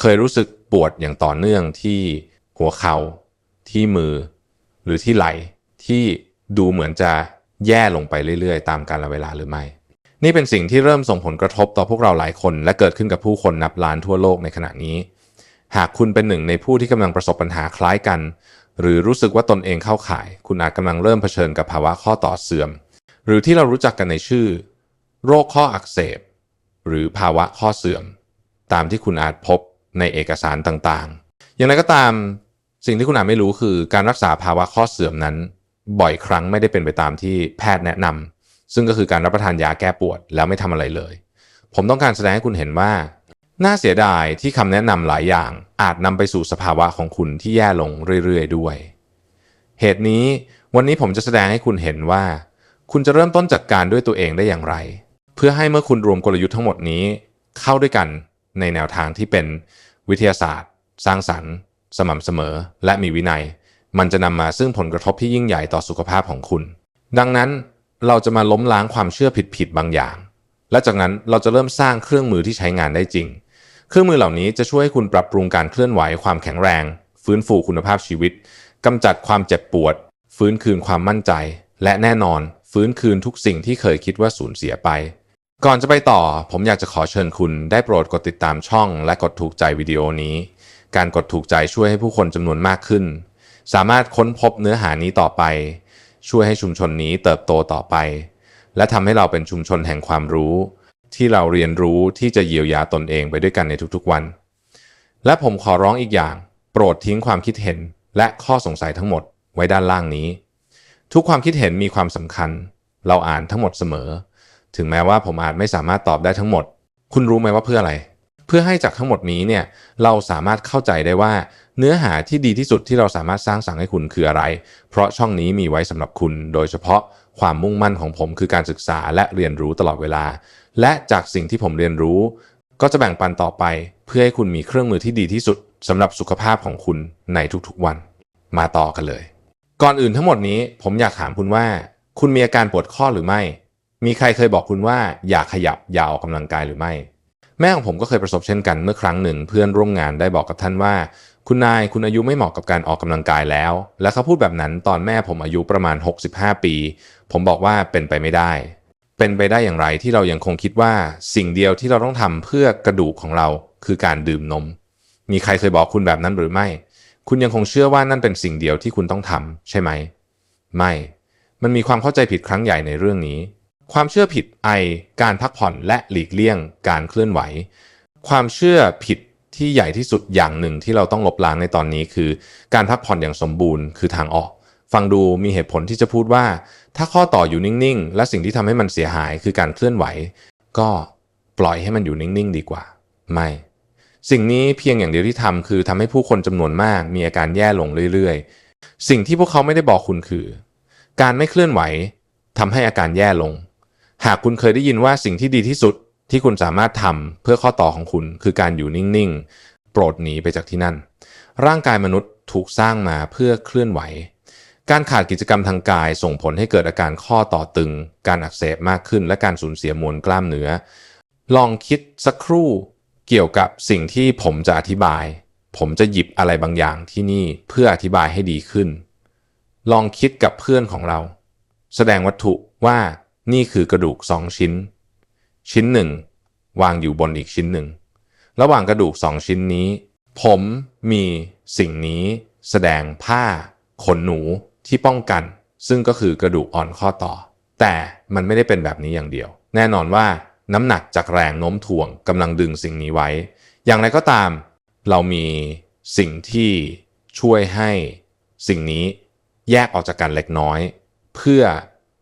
เคยรู้สึกปวดอย่างต่อเนื่องที่หัวเขา่าที่มือ หรือที่ไหล่ที่ดูเหมือนจะแย่ลงไปเรื่อย ๆ ตามกาลเวลาหรือไม่ นี่เป็นสิ่งที่เริ่มส่งผลกระทบต่อพวกเราหลายคน และเกิดขึ้นกับผู้คนนับล้านทั่วโลกในขณะนี้ หากคุณเป็นหนึ่งในผู้ที่กำลังประสบปัญหาคล้ายกัน หรือรู้สึกว่าตนเองเข้าข่าย คุณอาจกำลังเริ่มเผชิญกับภาวะข้อต่อเสื่อม หรือที่เรารู้จักกันในชื่อ โรคข้ออักเสบ หรือภาวะข้อเสื่อม ตามที่คุณอาจพบ ในเอกสารต่างๆ อย่างไรก็ตามสิ่งที่คุณอาจไม่รู้คือการรักษาภาวะข้อเสื่อมนั้น บ่อยครั้งไม่ได้เป็นไปตามที่แพทย์แนะนำซึ่งก็คือการรับประทานยาแก้ปวดแล้วไม่ทำอะไรเลย ผมต้องการแสดงให้คุณเห็นว่า น่าเสียดายที่คำแนะนำหลายอย่างอาจนำไปสู่สภาวะของคุณที่แย่ลงเรื่อยๆ ด้วย เหตุนี้วันนี้ผมจะแสดงให้คุณเห็นว่า คุณจะเริ่มต้นจัดการด้วยตัวเองได้อย่างไร เพื่อให้เมื่อคุณรวมกลยุทธ์ทั้งหมดนี้ เข้าด้วยกัน ในแนวทางที่เป็นวิทยาศาสตร์ สร้างสรรค์ สม่ำเสมอ และมีวินัย มันจะนำมาซึ่งผลกระทบที่ยิ่งใหญ่ต่อสุขภาพของคุณ ดังนั้นเราจะมาล้มล้างความเชื่อผิดๆบางอย่าง และจากนั้นเราจะเริ่มสร้างเครื่องมือที่ใช้งานได้จริง เครื่องมือเหล่านี้จะช่วยให้คุณปรับปรุงการเคลื่อนไหวความแข็งแรง ฟื้นฟูคุณภาพชีวิตกำจัดความเจ็บปวด ฟื้นคืนความมั่นใจ และแน่นอน ฟื้นคืนทุกสิ่งที่เคยคิดว่าสูญเสียไป ก่อนจะไปต่อ ผมอยากจะขอเชิญคุณได้โปรดกดติดตามช่อง และกดถูกใจวิดีโอนี้ การกดถูกใจช่วยให้ผู้คนจำนวนมากขึ้น สามารถค้นพบเนื้อหานี้ต่อไป ช่วยให้ชุมชนนี้เติบโตต่อไป และทำให้เราเป็นชุมชนแห่งความรู้ ที่เราเรียนรู้ที่จะเยียวยาตนเองไปด้วยกันในทุกๆวัน และผมขอร้องอีกอย่าง โปรดทิ้งความคิดเห็น และข้อสงสัยทั้งหมดไว้ด้านล่างนี้ ทุกความคิดเห็นมีความสำคัญ เราอ่านทั้งหมดเสมอ ถึงแม้ว่าผมอาจไม่สามารถตอบได้ทั้งหมด คุณรู้ไหมว่าเพื่ออะไร เพื่อให้จากทั้งหมดนี้เนี่ยเราสามารถเข้าใจได้ว่า เนื้อหาที่ดีที่สุดที่เราสามารถสร้างสรรค์ให้คุณคืออะไร เพราะช่องนี้มีไว้สำหรับคุณ โดยเฉพาะความมุ่งมั่นของผมคือการศึกษาและเรียนรู้ตลอดเวลา และจากสิ่งที่ผมเรียนรู้ ก็จะแบ่งปันต่อไป เพื่อให้คุณมีเครื่องมือที่ดีที่สุดสำหรับสุขภาพของคุณในทุกๆวัน มาต่อกันเลย ก่อนอื่นทั้งหมดนี้ผมอยากถามคุณว่า คุณมีอาการปวดข้อหรือไม่ มีใครเคยบอกคุณว่าอย่าขยับอย่าออกกำลังกายหรือไม่ แม่ของผมก็เคยประสบเช่นกันเมื่อครั้งหนึ่ง เพื่อนร่วมงานได้บอกกับท่านว่า คุณนายคุณอายุไม่เหมาะกับการออกกำลังกายแล้ว และเขาพูดแบบนั้นตอนแม่ผมอายุประมาณ 65 ปี ผมบอกว่าเป็นไปไม่ได้ เป็นไปได้อย่างไรที่เรายังคงคิดว่าสิ่งเดียวที่เราต้องทำเพื่อกระดูกของเราคือการดื่มนม มีใครเคยบอกคุณแบบนั้นหรือไม่ คุณยังคงเชื่อว่านั่นเป็นสิ่งเดียวที่คุณต้องทำใช่ไหม ไม่ มันมีความเข้าใจผิดครั้งใหญ่ในเรื่องนี้ ความเชื่อผิดไอการพักผ่อนและหลีกเลี่ยงการเคลื่อนไหว ความเชื่อผิดที่ใหญ่ที่สุดอย่างหนึ่งที่เราต้องลบล้างในตอนนี้คือ การพักผ่อนอย่างสมบูรณ์คือทางออก ฟังดูมีเหตุผลที่จะพูดว่า ถ้าข้อต่ออยู่นิ่งๆ และสิ่งที่ทำให้มันเสียหายคือการเคลื่อนไหว ก็ปล่อยให้มันอยู่นิ่งๆ ดีกว่า ไม่ สิ่งนี้เพียงอย่างเดียวที่ทำคือทำให้ผู้คนจำนวนมาก มีอาการแย่ลงเรื่อยๆ สิ่งที่พวกเขาไม่ได้บอกคุณคือ การไม่เคลื่อนไหวทำให้อาการแย่ลง หากคุณเคยได้ยินว่าสิ่งที่ดีที่สุดที่คุณสามารถทำเพื่อข้อต่อของคุณคือการอยู่นิ่งๆ โปรดหนีไปจากที่นั่น ร่างกายมนุษย์ถูกสร้างมาเพื่อเคลื่อนไหว การขาดกิจกรรมทางกายส่งผลให้เกิดอาการข้อต่อตึง การอักเสบมากขึ้น และการสูญเสียมวลกล้ามเนื้อ ลองคิดสักครู่เกี่ยวกับสิ่งที่ผมจะอธิบาย ผมจะหยิบอะไรบางอย่างที่นี่เพื่ออธิบายให้ดีขึ้น ลองคิดกับเพื่อนของเรา แสดงวัตถุว่า นี่คือกระดูกสองชิ้น ชิ้นหนึ่งวางอยู่บนอีกชิ้นหนึ่ง ระหว่างกระดูกสองชิ้นนี้ ผมมีสิ่งนี้แสดงผ้าขนหนูที่ป้องกัน ซึ่งก็คือกระดูกอ่อนข้อต่อ แต่มันไม่ได้เป็นแบบนี้อย่างเดียว แน่นอนว่าน้ำหนักจากแรงโน้มถ่วงกำลังดึงสิ่งนี้ไว้ อย่างไรก็ตาม เรามีสิ่งที่ช่วยให้สิ่งนี้แยกออกจากกันเล็กน้อย เพื่อ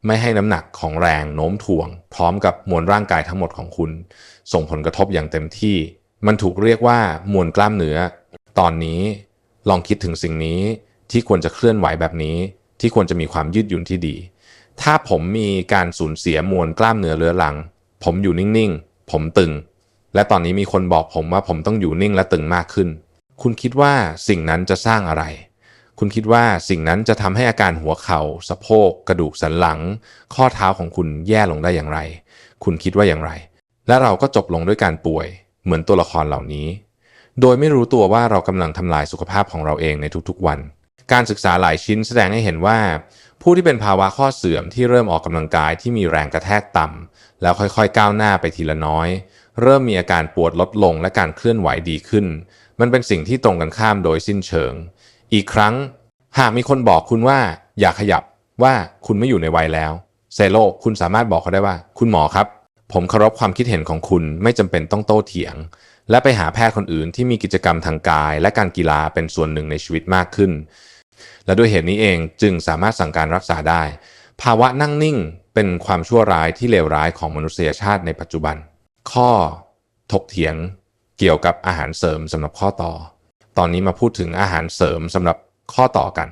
ไม่ให้น้ำหนักของแรงโน้มถ่วง พร้อมกับมวลร่างกายทั้งหมดของคุณ ส่งผลกระทบอย่างเต็มที่ มันถูกเรียกว่ามวลกล้ามเนื้อ ตอนนี้ลองคิดถึงสิ่งนี้ที่ควรจะเคลื่อนไหวแบบนี้ ที่ควรจะมีความยืดหยุ่นที่ดี ถ้าผมมีการสูญเสียมวลกล้ามเนื้อเรื้อรัง ผมอยู่นิ่งๆ ผมตึง และตอนนี้มีคนบอกผมว่าผมต้องอยู่นิ่งและตึงมากขึ้น คุณคิดว่าสิ่งนั้นจะสร้างอะไร คุณคิดว่าสิ่งนั้นจะทำให้อาการหัวเขา่าสะโพก กระดูกสันหลัง ข้อเท้าของคุณแย่ลงได้อย่างไร คุณคิดว่าอย่างไร และเราก็จบลงด้วยการป่วย เหมือนตัวละครเหล่านี้ โดยไม่รู้ตัวว่าเรากำลังทำลายสุขภาพของเราเองในทุกๆวัน การศึกษาหลายชิ้นแสดงให้เห็นว่า ผู้ที่เป็นภาวะข้อเสื่อมที่เริ่มออกกำลังกายที่มีแรงกระแทกต่ำแล้วค่อยๆก้าวหน้าไปทีละน้อย เริ่มมีอาการปวดลดลงและการเคลื่อนไหวดีขึ้น มันเป็นสิ่งที่ตรงกันข้ามโดยสิ้นเชิง อีกครั้ง หากมีคนบอกคุณว่าอย่าขยับว่าคุณไม่อยู่ในวัยแล้ว เซโลคุณสามารถบอกเขาได้ว่า คุณหมอครับ ผมเคารพความคิดเห็นของคุณไม่จำเป็นต้องโต้เถียง และไปหาแพทย์คนอื่นที่มีกิจกรรมทางกาย และการกีฬาเป็นส่วนหนึ่งในชีวิตมากขึ้น และด้วยเหตุนี้เองจึงสามารถสั่งการรักษาได้ ภาวะนั่งนิ่งเป็นความชั่วร้ายที่เลวร้ายของมนุษยชาติในปัจจุบัน ข้อ ถกเถียง เกี่ยวกับอาหารเสริมสำหรับข้อต่อ ตอนนี้มาพูดถึงอาหารเสริมสำหรับข้อต่อกัน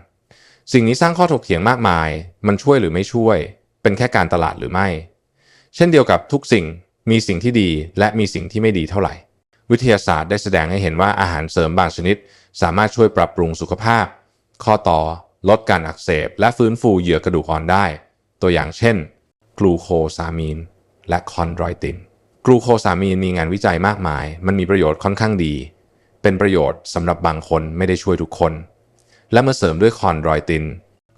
สิ่งนี้สร้างข้อถกเถียงมากมาย มันช่วยหรือไม่ช่วย เป็นแค่การตลาดหรือไม่ เช่นเดียวกับทุกสิ่งมีสิ่งที่ดีและมีสิ่งที่ไม่ดีเท่าไหร่ วิทยาศาสตร์ได้แสดงให้เห็นว่าอาหารเสริมบางชนิด สามารถช่วยปรับปรุงสุขภาพ ข้อต่อ ลดการอักเสบ และฟื้นฟูเหยื่อกระดูกอ่อนได้ ตัวอย่างเช่น กลูโคซามีน และคอนดรอยติน กลูโคซามีนมีงานวิจัยมากมาย มันมีประโยชน์ค่อนข้างดี เป็นประโยชน์สำหรับบางคนไม่ได้ช่วยทุกคน และเมื่อเสริมด้วยคอนรอยติน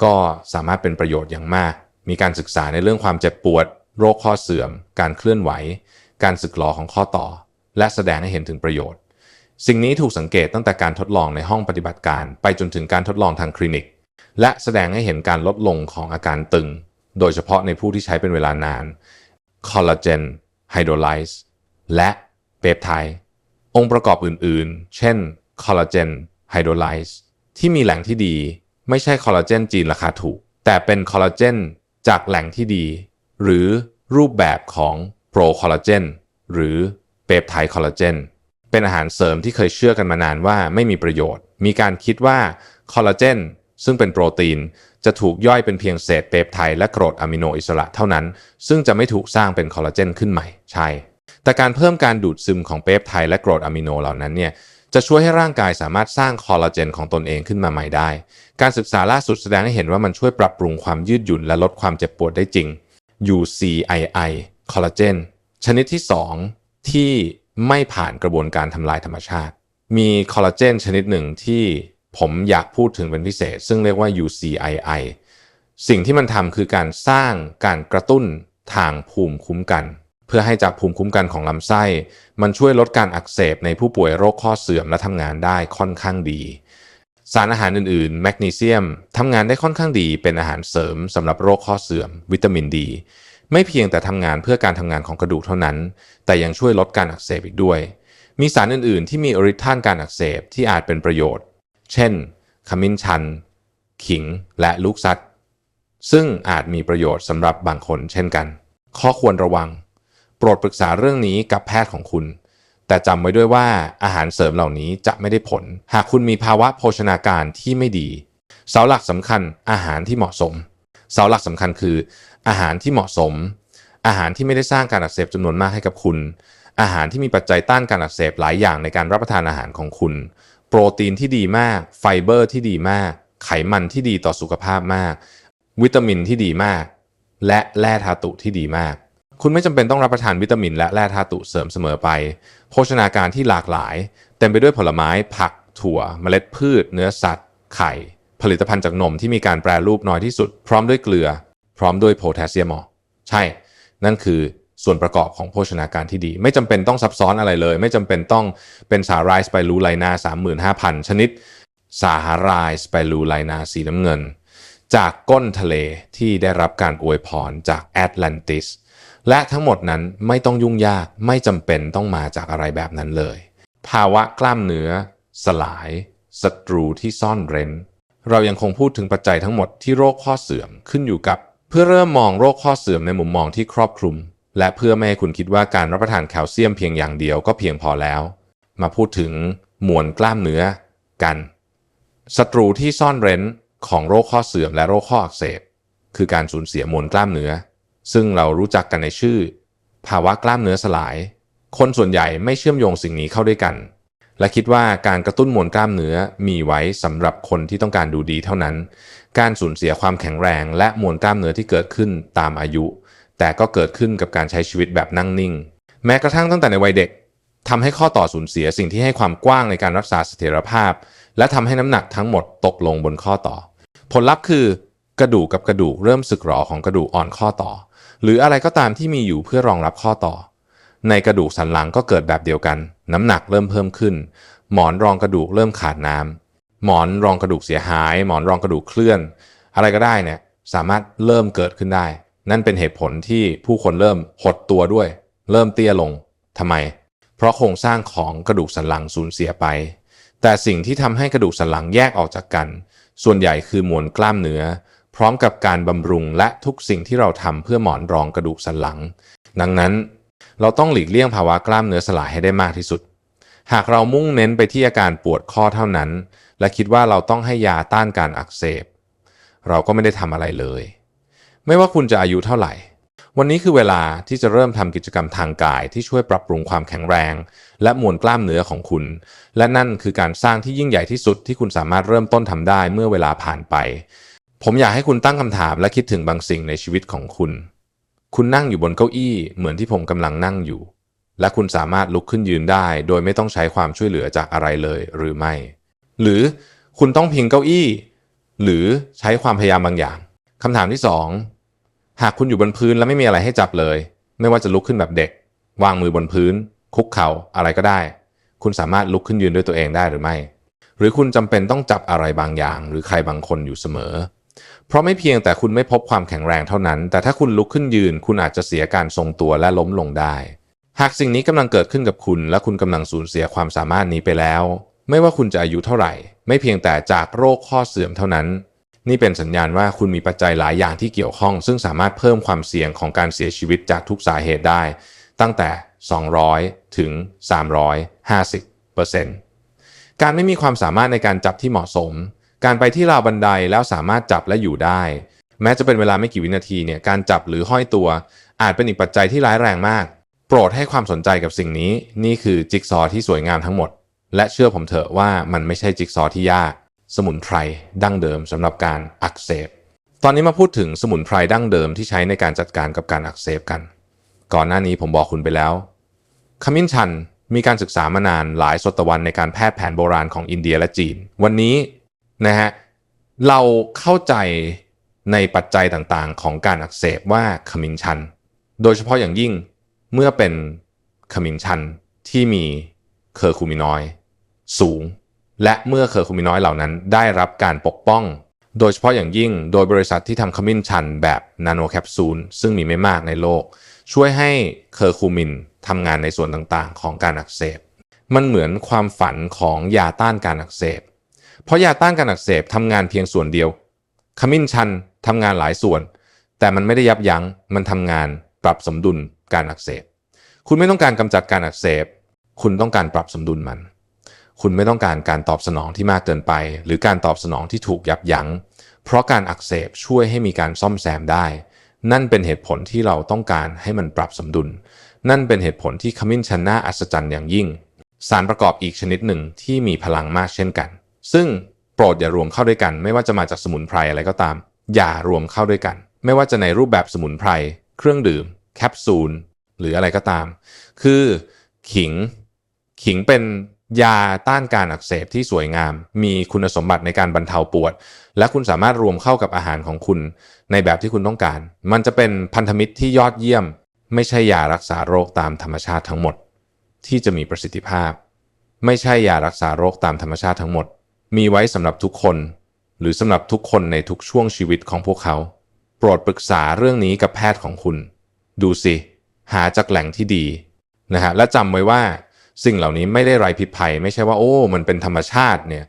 ก็สามารถเป็นประโยชน์อย่างมาก มีการศึกษาในเรื่องความเจ็บปวด โรคข้อเสื่อม การเคลื่อนไหว การสึกหรอของข้อต่อ และแสดงให้เห็นถึงประโยชน์ สิ่งนี้ถูกสังเกตตั้งแต่การทดลองในห้องปฏิบัติการ ไปจนถึงการทดลองทางคลินิก และแสดงให้เห็นการลดลงของอาการตึง โดยเฉพาะในผู้ที่ใช้เป็นเวลานานคอลลาเจนไฮโดรไลซ์และเปปไทด์ องค์ประกอบอื่นๆ เช่นคอลลาเจนไฮโดรไลซ์ที่มีแหล่งที่ดี ไม่ใช่คอลลาเจนจีนราคาถูก แต่เป็นคอลลาเจนจากแหล่งที่ดี หรือรูปแบบของโปรคอลลาเจนหรือเปปไทด์คอลลาเจนเป็นอาหารเสริมที่เคยเชื่อกันมานานว่าไม่มีประโยชน์ มีการคิดว่าคอลลาเจนซึ่งเป็นโปรตีน จะถูกย่อยเป็นเพียงเศษเปปไทด์และกรดอะมิโนอิสระเท่านั้น ซึ่งจะไม่ถูกสร้างเป็นคอลลาเจนขึ้นใหม่ใช่ แต่การเพิ่มการดูดซึมของเปปไทด์และกรดอะมิโนเหล่านั้นเนี่ยจะช่วยให้ร่างกายสามารถสร้างคอลลาเจนของตนเองขึ้นมาใหม่ได้ การศึกษาล่าสุดแสดงให้เห็นว่ามันช่วยปรับปรุงความยืดหยุ่นและลดความเจ็บปวดได้จริง UCII คอลลาเจนชนิดที่ 2 ที่ไม่ผ่านกระบวนการทำลายธรรมชาติ มีคอลลาเจนชนิดหนึ่งที่ผมอยากพูดถึงเป็นพิเศษ ซึ่งเรียกว่า UCII สิ่งที่มันทำคือการสร้างการกระตุ้นทางภูมิคุ้มกัน เพื่อให้จากภูมิคุ้มกันของลำไส้ มันช่วยลดการอักเสบในผู้ป่วยโรคข้อเสื่อมและทำงานได้ค่อนข้างดี สารอาหารอื่นๆ แมกนีเซียมทำงานได้ค่อนข้างดี เป็นอาหารเสริมสำหรับโรคข้อเสื่อม วิตามินดี ไม่เพียงแต่ทำงานเพื่อการทำงานของกระดูกเท่านั้น แต่ยังช่วยลดการอักเสบอีกด้วย มีสารอื่นๆ ที่มีฤทธิ์ต้านการอักเสบที่อาจเป็นประโยชน์ เช่น ขมิ้นชัน ขิง และลูกซัดซึ่งอาจมีประโยชน์สำหรับบางคนเช่นกัน ข้อควรระวัง โปรดปรึกษาเรื่องนี้กับแพทย์ของคุณ แต่จำไว้ด้วยว่าอาหารเสริมเหล่านี้จะไม่ได้ผล หากคุณมีภาวะโภชนาการที่ไม่ดี เสาหลักสำคัญอาหารที่เหมาะสม เสาหลักสำคัญคือ อาหารที่เหมาะสม อาหารที่ไม่ได้สร้างการอักเสบจำนวนมากให้กับคุณ อาหารที่มีปัจจัยต้านการอักเสบหลายอย่างในการรับประทานอาหารของคุณ โปรตีนที่ดีมาก ไฟเบอร์ที่ดีมาก ไขมันที่ดีต่อสุขภาพมาก วิตามินที่ดีมาก และแร่ธาตุที่ดีมาก คุณไม่จำเป็นต้องรับประทานวิตามิน และแร่ธาตุเสริมเสมอไป โภชนาการที่หลากหลาย เต็มไปด้วยผลไม้ ผัก ถั่ว เมล็ดพืช เนื้อสัตว์ ไข่ ผลิตภัณฑ์จากนมที่มีการแปรรูปน้อยที่สุด พร้อมด้วยเกลือ พร้อมด้วยโพแทสเซียมใช่ นั่นคือส่วนประกอบของโภชนาการที่ดี ไม่จำเป็นต้องซับซ้อนอะไรเลย ไม่จำเป็นต้องเป็นสาหร่ายสไปรูไลนา35,000 ชนิด สาหร่ายสไปรูไลนาสีน้ำเงิน จากก้นทะเลที่ได้รับการอวยพรจากแอตแลนติส และทั้งหมดนั้นไม่ต้องยุ่งยากไม่จำเป็นต้องมาจากอะไรแบบนั้นเลย ภาวะกล้ามเนื้อ สลายศัตรูที่ซ่อนเร้น เรายังคงพูดถึงปัจจัยทั้งหมดที่โรคข้อเสื่อมขึ้นอยู่กับ เพื่อเริ่มมองโรคข้อเสื่อมในมุมมองที่ครอบคลุม และเพื่อไม่ให้คุณคิดว่าการรับประทานแคลเซียมเพียงอย่างเดียวก็เพียงพอแล้ว มาพูดถึงมวลกล้ามเนื้อกันศัตรูที่ซ่อนเร้นของโรคข้อเสื่อมและโรคข้ออักเสบคือการสูญเสียมวลกล้ามเนื้อ ซึ่งเรารู้จักกันในชื่อ ภาวะกล้ามเนื้อสลาย คนส่วนใหญ่ไม่เชื่อมโยงสิ่งนี้เข้าด้วยกัน และคิดว่าการกระตุ้นมวลกล้ามเนื้อมีไว้สำหรับคนที่ต้องการดูดีเท่านั้น การสูญเสียความแข็งแรง และมวลกล้ามเนื้อที่เกิดขึ้นตามอายุ แต่ก็เกิดขึ้นกับการใช้ชีวิตแบบนั่งนิ่ง แม้กระทั่งตั้งแต่ในวัยเด็กทำให้ข้อต่อสูญเสียสิ่งที่ให้ความกว้างในการรักษาเสถียรภาพ และทำให้น้ำหนักทั้งหมดตกลงบนข้อต่อ ผลลัพธ์คือกระดูกกับกระดูกเริ่มสึกหรอของกระดูกอ่อนข้อต่อ หรืออะไรก็ตามที่มีอยู่เพื่อรองรับข้อต่อ ในกระดูกสันหลังก็เกิดแบบเดียวกัน น้ำหนักเริ่มเพิ่มขึ้น หมอนรองกระดูกเริ่มขาดน้ำหมอนรองกระดูกเสียหาย หมอนรองกระดูกเคลื่อน อะไรก็ได้เนี่ยสามารถเริ่มเกิดขึ้นได้ นั่นเป็นเหตุผลที่ผู้คนเริ่มหดตัวด้วย เริ่มเตี้ยลงทำไม เพราะโครงสร้างของกระดูกสันหลังสูญเสียไป แต่สิ่งที่ทำให้กระดูกสันหลังแยกออกจากกัน ส่วนใหญ่คือมวลกล้ามเนื้อ พร้อมกับการบำรุงและทุกสิ่งที่เราทำเพื่อหมอนรองกระดูกสันหลัง ดังนั้นเราต้องหลีกเลี่ยงภาวะกล้ามเนื้อสลายให้ได้มากที่สุด หากเรามุ่งเน้นไปที่อาการปวดข้อเท่านั้น และคิดว่าเราต้องให้ยาต้านการอักเสบ เราก็ไม่ได้ทำอะไรเลย ไม่ว่าคุณจะอายุเท่าไหร่ วันนี้คือเวลาที่จะเริ่มทำกิจกรรมทางกายที่ช่วยปรับปรุงความแข็งแรง และมวลกล้ามเนื้อของคุณ และนั่นคือการสร้างที่ยิ่งใหญ่ที่สุดที่คุณสามารถเริ่มต้นทำได้เมื่อเวลาผ่านไป ผมอยากให้คุณตั้งคำถามและคิดถึงบางสิ่งในชีวิตของคุณ คุณนั่งอยู่บนเก้าอี้เหมือนที่ผมกำลังนั่งอยู่ และคุณสามารถลุกขึ้นยืนได้ โดยไม่ต้องใช้ความช่วยเหลือจากอะไรเลยหรือไม่ หรือคุณต้องพิงเก้าอี้ หรือใช้ความพยายามบางอย่างคำถามที่สองหากคุณอยู่บนพื้นและไม่มีอะไรให้จับเลย ไม่ว่าจะลุกขึ้นแบบเด็ก วางมือบนพื้น คุกเข่าอะไรก็ได้ คุณสามารถลุกขึ้นยืนด้วยตัวเองได้หรือไม่ หรือคุณจำเป็นต้องจับอะไรบางอย่าง หรือใครบางคนอยู่เสมอ เพราะไม่เพียงแต่คุณไม่พบความแข็งแรงเท่านั้น แต่ถ้าคุณลุกขึ้นยืน คุณอาจจะเสียการทรงตัวและล้มลงได้ หากสิ่งนี้กำลังเกิดขึ้นกับคุณ และคุณกำลังสูญเสียความสามารถนี้ไปแล้ว ไม่ว่าคุณจะอายุเท่าไหร่ ไม่เพียงแต่จากโรคข้อเสื่อมเท่านั้น นี่เป็นสัญญาณว่าคุณมีปัจจัยหลายอย่างที่เกี่ยวข้อง ซึ่งสามารถเพิ่มความเสี่ยงของการเสียชีวิตจากทุกสาเหตุได้ ตั้งแต่ 200 ถึง 350การไม่มีความสามารถในการจับที่เหมาะสม การไปที่ราวบันไดแล้วสามารถจับและอยู่ได้ แม้จะเป็นเวลาไม่กี่วินาทีเนี่ยการจับหรือห้อยตัว อาจเป็นอีกปัจจัยที่ร้ายแรงมาก โปรดให้ความสนใจกับสิ่งนี้ นี่คือจิ๊กซอที่สวยงามทั้งหมด และเชื่อผมเถอะว่ามันไม่ใช่จิ๊กซอที่ยาก สมุนไพรดั้งเดิมสำหรับการอักเสบ ตอนนี้มาพูดถึงสมุนไพรดั้งเดิมที่ใช้ในการจัดการกับการอักเสบกัน ก่อนหน้านี้ผมบอกคุณไปแล้วขมิ้นชันมีการศึกษามานานหลายศตวรรษในการแพทย์แผนโบราณของอินเดียและจีน วันนี้ นะฮะเราเข้าใจในปัจจัยต่างๆ ของการอักเสบว่าขมิ้นชัน โดยเฉพาะอย่างยิ่งเมื่อเป็นขมิ้นชันที่มีเคอร์คูมินอยด์สูง และเมื่อเคอร์คูมินอยด์เหล่านั้นได้รับการปกป้อง โดยเฉพาะอย่างยิ่งโดยบริษัทที่ทำขมิ้นชันแบบนาโนแคปซูลซึ่งมีไม่มากในโลก ช่วยให้เคอร์คูมินทำงานในส่วนต่างๆ ของการอักเสบ มันเหมือนความฝันของยาต้านการอักเสบ เพราะยาต้านการอักเสบทำงานเพียงส่วนเดียว ขมิ้นชันทำงานหลายส่วน แต่มันไม่ได้ยับยัง้ง มันทำงานปรับสมดุลการอักเสบ คุณไม่ต้องการกำจัดการอักเสบ คุณต้องการปรับสมดุลมัน คุณไม่ต้องการการตอบสนองที่มากเกินไป หรือการตอบสนองที่ถูกยับยัง้ง เพราะการอักเสบช่วยให้มีการซ่อมแซมได้ นั่นเป็นเหตุผลที่เราต้องการให้มันปรับสมดุล นั่นเป็นเหตุผลที่ขมิ้นชันน่าอัศจรรย์อย่างยิ่ง สารประกอบอีกชนิดหนึ่งที่มีพลังมากเช่นกัน ซึ่งโปรดอย่ารวมเข้าด้วยกัน ไม่ว่าจะมาจากสมุนไพรอะไรก็ตาม อย่ารวมเข้าด้วยกัน ไม่ว่าจะในรูปแบบสมุนไพร เครื่องดื่ม แคปซูล หรืออะไรก็ตาม คือขิง ขิงเป็นยาต้านการอักเสบที่สวยงาม มีคุณสมบัติในการบรรเทาปวด และคุณสามารถรวมเข้ากับอาหารของคุณ ในแบบที่คุณต้องการ มันจะเป็นพันธมิตรที่ยอดเยี่ยม ไม่ใช่ยารักษาโรคตามธรรมชาติทั้งหมด ที่จะมีประสิทธิภาพ ไม่ใช่ยารักษาโรคตามธรรมชาติทั้งหมด มีไว้สำหรับทุกคน หรือสำหรับทุกคนในทุกช่วงชีวิตของพวกเขา โปรดปรึกษาเรื่องนี้กับแพทย์ของคุณ ดูสิ หาจากแหล่งที่ดีนะฮะและจำไว้ว่าสิ่งเหล่านี้ไม่ได้ไร้พิภัย ไม่ใช่ว่าโอ้ มันเป็นธรรมชาติเนี่ย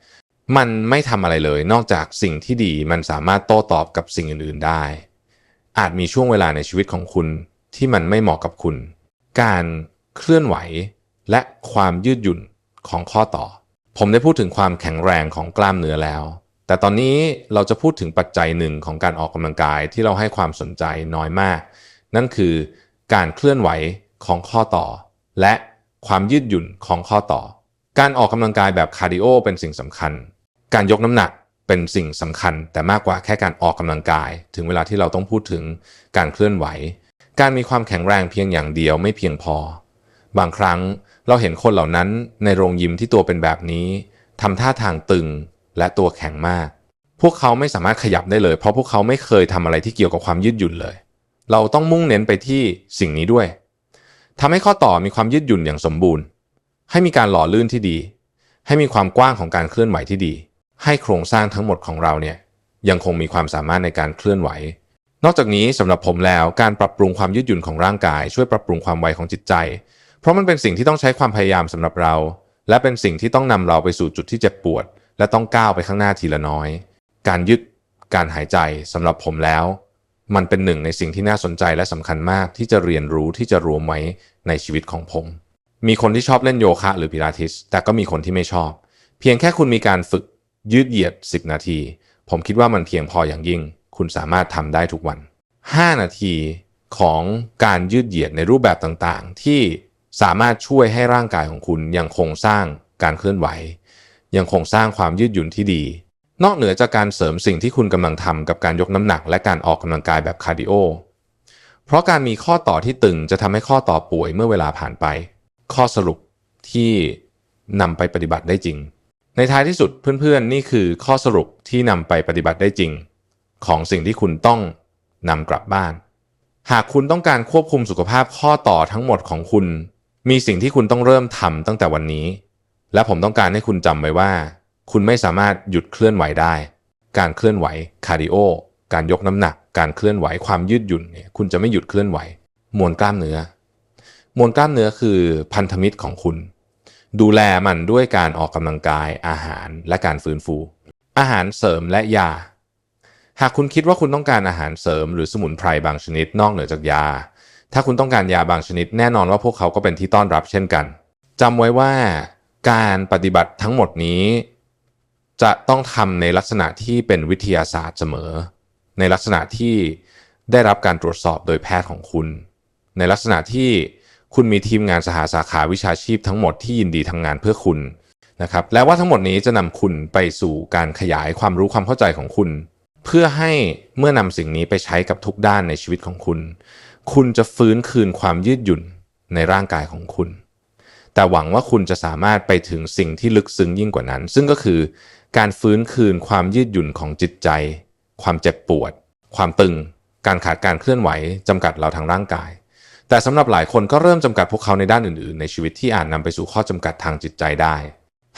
มันไม่ทำอะไรเลย นอกจากสิ่งที่ดีมันสามารถโต้ตอบกับสิ่งอื่นๆได้ อาจมีช่วงเวลาในชีวิตของคุณที่มันไม่เหมาะกับคุณ การเคลื่อนไหวและความยืดหยุ่นของข้อต่อ ผมได้พูดถึงความแข็งแรงของกล้ามเนื้อแล้ว แต่ตอนนี้เราจะพูดถึงปัจจัยหนึ่งของการออกกำลังกายที่เราให้ความสนใจน้อยมาก นั่นคือการเคลื่อนไหวของข้อต่อ และความยืดหยุ่นของข้อต่อ การออกกำลังกายแบบคาร์ดิโอเป็นสิ่งสำคัญ การยกน้ำหนักเป็นสิ่งสำคัญ แต่มากกว่าแค่การออกกำลังกาย ถึงเวลาที่เราต้องพูดถึงการเคลื่อนไหว การมีความแข็งแรงเพียงอย่างเดียวไม่เพียงพอ บางครั้ง เราเห็นคนเหล่านั้นในโรงยิมที่ตัวเป็นแบบนี้ทำท่าทางตึงและตัวแข็งมาก พวกเขาไม่สามารถขยับได้เลย เพราะพวกเขาไม่เคยทำอะไรที่เกี่ยวกับความยืดหยุ่นเลย เราต้องมุ่งเน้นไปที่สิ่งนี้ด้วยทำให้ข้อต่อมีความยืดหยุ่นอย่างสมบูรณ์ ให้มีการหล่อลื่นที่ดี ให้มีความกว้างของการเคลื่อนไหวที่ดี ให้โครงสร้างทั้งหมดของเราเนี่ยยังคงมีความสามารถในการเคลื่อนไหว นอกจากนี้สำหรับผมแล้วการปรับปรุงความยืดหยุ่นของร่างกาย ช่วยปรับปรุงความไวของจิตใจ เพราะมันเป็นสิ่งที่ต้องใช้ความพยายามสำหรับเรา และเป็นสิ่งที่ต้องนำเราไปสู่จุดที่เจ็บปวด และต้องก้าวไปข้างหน้าทีละน้อย การยึดการหายใจสำหรับผมแล้ว มันเป็นหนึ่งในสิ่งที่น่าสนใจและสำคัญมากที่จะเรียนรู้ที่จะรวมไว้ในชีวิตของผม มีคนที่ชอบเล่นโยคะ หรือพิลาทิส แต่ก็มีคนที่ไม่ชอบ เพียงแค่คุณมีการฝึกยืดเหยียด 10 นาที ผมคิดว่ามันเพียงพออย่างยิ่ง คุณสามารถทำได้ทุกวัน 5 นาทีของการยืดเหยียดในรูปแบบต่างๆ ที่ สามารถช่วยให้ร่างกายของคุณยังคงสร้างการเคลื่อนไหว ยังคงสร้างความยืดหยุ่นที่ดี นอกเหนือจากการเสริมสิ่งที่คุณกำลังทำกับการยกน้ำหนักและการออกกำลังกายแบบคาร์ดิโอ เพราะการมีข้อต่อที่ตึงจะทำให้ข้อต่อป่วยเมื่อเวลาผ่านไป ข้อสรุปที่นำไปปฏิบัติได้จริง ในท้ายที่สุดเพื่อนๆ นี่คือข้อสรุปที่นำไปปฏิบัติได้จริง ของสิ่งที่คุณต้องนำกลับบ้าน หากคุณต้องการควบคุมสุขภาพข้อต่อทั้งหมดของคุณ มีสิ่งที่คุณต้องเริ่มทำตั้งแต่วันนี้ และผมต้องการให้คุณจำไว้ว่า คุณไม่สามารถหยุดเคลื่อนไหวได้ การเคลื่อนไหวคาร์ดิโอการยกน้ำหนัก การเคลื่อนไหวความยืดหยุ่นเนี่ยคุณจะไม่หยุดเคลื่อนไหว มวลกล้ามเนื้อ มวลกล้ามเนื้อคือพันธมิตรของคุณ ดูแลมันด้วยการออกกำลังกาย อาหารและการฟื้นฟู อาหารเสริมและยา หากคุณคิดว่าคุณต้องการอาหารเสริมหรือสมุนไพรบางชนิดนอกเหนือจากยา ถ้าคุณต้องการยาบางชนิด แน่นอนว่าพวกเขาก็เป็นที่ต้อนรับเช่นกันจำไว้ว่าการปฏิบัติทั้งหมดนี้ จะต้องทำในลักษณะที่เป็นวิทยาศาสตร์เสมอ ในลักษณะที่ได้รับการตรวจสอบโดยแพทย์ของคุณ ในลักษณะที่คุณมีทีมงานสหาสาขาวิชาชีพทั้งหมดที่ยินดีทำงานเพื่อคุณนะครับและว่าทั้งหมดนี้จะนำคุณไปสู่การขยายความรู้ความเข้าใจของคุณ เพื่อให้เมื่อนำสิ่งนี้ไปใช้กับทุกด้านในชีวิตของคุณคุณจะฟื้นคืนความยืดหยุ่นในร่างกายของคุณ แต่หวังว่าคุณจะสามารถไปถึงสิ่งที่ลึกซึ้งยิ่งกว่านั้น ซึ่งก็คือการฟื้นคืนความยืดหยุ่นของจิตใจ ความเจ็บปวด ความตึง การขาดการเคลื่อนไหวจำกัดเราทางร่างกาย แต่สำหรับหลายคนก็เริ่มจำกัดพวกเขาในด้านอื่น ๆ ในชีวิตที่อาจนนำไปสู่ข้อจำกัดทางจิตใจได้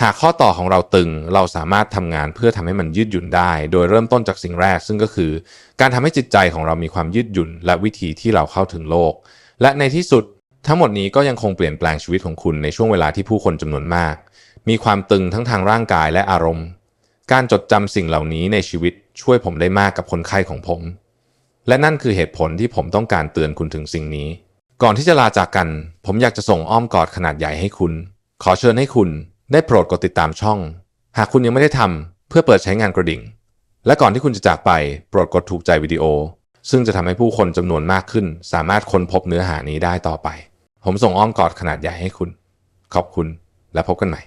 หากข้อต่อของเราตึงเราสามารถทำงานเพื่อทำให้มันยืดหยุ่นได้ โดยเริ่มต้นจากสิ่งแรก ซึ่งก็คือ การทำให้จิตใจของเรามีความยืดหยุ่น และวิธีที่เราเข้าถึงโลก และในที่สุดทั้งหมดนี้ก็ยังคงเปลี่ยนแปลงชีวิตของคุณในช่วงเวลาที่ผู้คนจำนวนมาก มีความตึงทั้งทางร่างกายและอารมณ์ การจดจำสิ่งเหล่านี้ในชีวิตช่วยผมได้มากกับคนไข้ของผม และนั่นคือเหตุผลที่ผมต้องการเตือนคุณถึงสิ่งนี้ ก่อนที่จะลาจากกัน ผมอยากจะส่งอ้อมกอดขนาดใหญ่ให้คุณ ขอเชิญให้คุณ ได้โปรดกดติดตามช่อง หากคุณยังไม่ได้ทำเพื่อเปิดใช้งานกระดิ่ง และก่อนที่คุณจะจากไปโปรดกดถูกใจวิดีโอ ซึ่งจะทำให้ผู้คนจำนวนมากขึ้น สามารถค้นพบเนื้อหานี้ได้ต่อไป ผมส่งอ้อมกอดขนาดใหญ่ให้คุณ ขอบคุณและพบกันใหม่